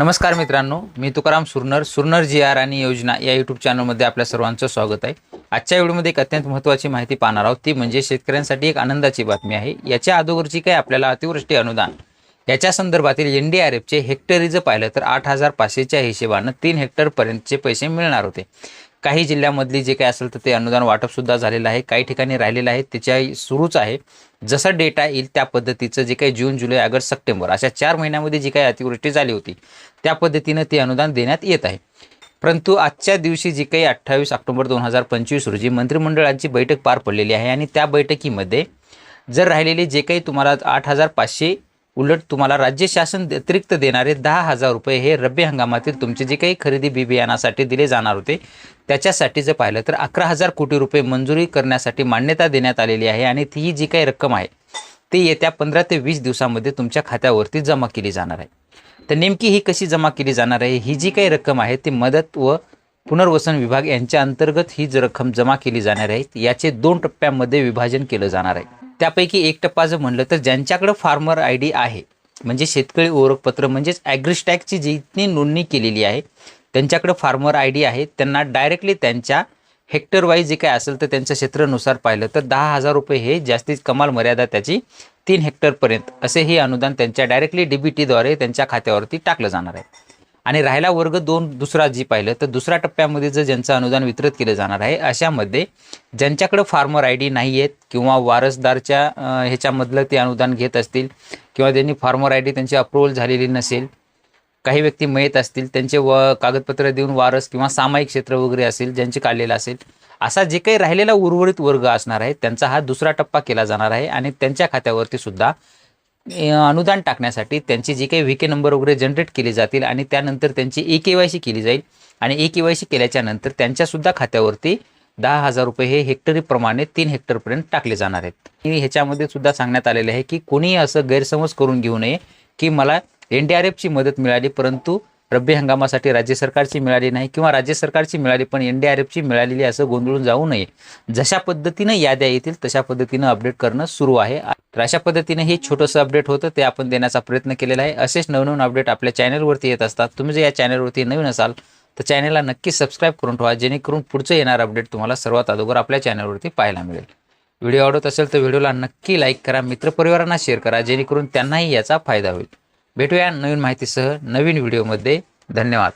नमस्कार मित्रांनो मी तुकाराम सुरनर सुरनर जी आर आणि योजना या यूट्यूब चॅनलमध्ये आपल्या सर्वांचं स्वागत आहे. आजच्या व्हिडिओमध्ये एक अत्यंत महत्त्वाची माहिती पाहणार आहोत. ती म्हणजे शेतकऱ्यांसाठी एक आनंदाची बातमी आहे. याच्या अगोदरची काय आपल्याला अतिवृष्टी अनुदान? याच्या संदर्भातील एन डी आर एफचे हेक्टरी जर पाहिलं तर आठ हजार पाचशेच्या हिशेबानं तीन हेक्टरपर्यंतचे पैसे मिळणार होते. काही जिल्ह्यामधली जे काही असेल तर ते अनुदान वाटपसुद्धा झालेलं आहे. काही ठिकाणी राहिलेलं आहे. त्याच्या सुरूच आहे. जसा डेटा येईल त्या पद्धतीचं जे काही जून जुलै ऑगस्ट सप्टेंबर अशा चार महिन्यामध्ये जी काही अतिवृष्टी झाली होती त्या पद्धतीनं ते अनुदान देण्यात येत आहे. परंतु आजच्या दिवशी जी काही अठ्ठावीस ऑक्टोबर दोन हजार पंचवीस रोजी मंत्रिमंडळाची बैठक पार पडलेली आहे आणि त्या बैठकीमध्ये जर राहिलेले जे काही तुम्हाला आठ हजार पाचशे उलट तुम्हाला राज्य शासन अतिरिक्त देणारे दहा हजार रुपये हे रब्बी हंगामातील तुमचे जे काही खरेदी बी बियाणासाठी दिले जाणार होते त्याच्यासाठी जर पाहिलं तर अकरा हजार कोटी रुपये मंजुरी करण्यासाठी मान्यता देण्यात आलेली आहे आणि ती जी काही रक्कम आहे ती येत्या पंधरा ते वीस दिवसामध्ये तुमच्या खात्यावरती जमा केली जाणार आहे. तर नेमकी ही कशी जमा केली जाणार आहे? ही जी काही रक्कम आहे ती मदत व पुनर्वसन विभाग यांच्या अंतर्गत ही रक्कम जमा केली जाणार आहे याचे दोन टप्प्यांमध्ये विभाजन केलं जाणार आहे. त्यापैकी एक टप्पा जर म्हणलं तर ज्यांच्याकडं फार्मर आय डी आहे म्हणजे शेतकरी ओळखपत्र म्हणजेच ॲग्रिस्टॅगची जितनी नोंदणी केलेली आहे त्यांच्याकडं फार्मर आय डी आहे त्यांना डायरेक्टली त्यांच्या हेक्टर वाईज जे काय असेल तर त्यांच्या क्षेत्रानुसार पाहिलं तर दहा हजार रुपये हे जास्तीत कमाल मर्यादा त्याची तीन हेक्टरपर्यंत असे हे अनुदान त्यांच्या डायरेक्टली डी बी टीद्वारे त्यांच्या खात्यावरती टाकलं जाणार आहे. आणि राहिला वर्ग दोन दुसरा जी पाहिलं तर दुसऱ्या टप्प्यामध्ये जर ज्यांचं अनुदान वितरित केलं जाणार आहे अशामध्ये ज्यांच्याकडं फार्मर आय डी नाही आहेत किंवा वारसदारच्या ह्याच्यामधलं ते अनुदान घेत असतील किंवा त्यांनी फार्मर आय डी त्यांची अप्रुव्हल झालेली नसेल काही व्यक्ती मयत असतील त्यांचे व कागदपत्र देऊन वारस किंवा सामायिक क्षेत्र वगैरे असेल ज्यांचे काढलेलं असेल असा जे काही राहिलेला उर्वरित वर्ग असणार आहे त्यांचा हा दुसरा टप्पा केला जाणार आहे आणि त्यांच्या खात्यावरती सुद्धा अनुदान टाकण्यासाठी त्यांची जी काही व्ही के नंबर वगैरे जनरेट केले जातील आणि त्यानंतर त्यांची ए के वाय सी केली जाईल आणि ए के वाय सी केल्याच्यानंतर त्यांच्यासुद्धा खात्यावरती दहा हजार रुपये हे हेक्टरीप्रमाणे तीन हेक्टरपर्यंत टाकले जाणार आहेत. ह्याच्यामध्ये सुद्धा सांगण्यात आलेलं आहे की कोणीही असं गैरसमज करून घेऊ नये की मला एन डी आर एफची मदत मिळाली परंतु रब्बी हंगामासाठी राज्य सरकारची मिळाली नाही किंवा राज्य सरकारची मिळाली पण एन डी आर एफची मिळालेली असं गोंधळून जाऊ नये. जशा पद्धतीनं याद्या येतील तशा पद्धतीनं अपडेट करणं सुरू आहे. तर अशा पद्धतीने हे छोटंसं अपडेट होतं ते आपण देण्याचा प्रयत्न केलेला आहे. असेच नवनवीन अपडेट आपल्या चॅनलवरती येत असतात. तुम्ही जर या चॅनलवरती नवीन असाल तर चॅनलला नक्की सबस्क्राईब करून ठेवा जेणेकरून पुढचं येणार अपडेट तुम्हाला सर्वात अगोदर आपल्या चॅनलवरती पाहायला मिळेल. व्हिडिओ आवडत असेल तर व्हिडिओला नक्की लाईक करा मित्रपरिवारांना शेअर करा जेणेकरून त्यांनाही याचा फायदा होईल. भेटूया नवीन माहितीसह नवीन व्हिडिओमध्ये. धन्यवाद.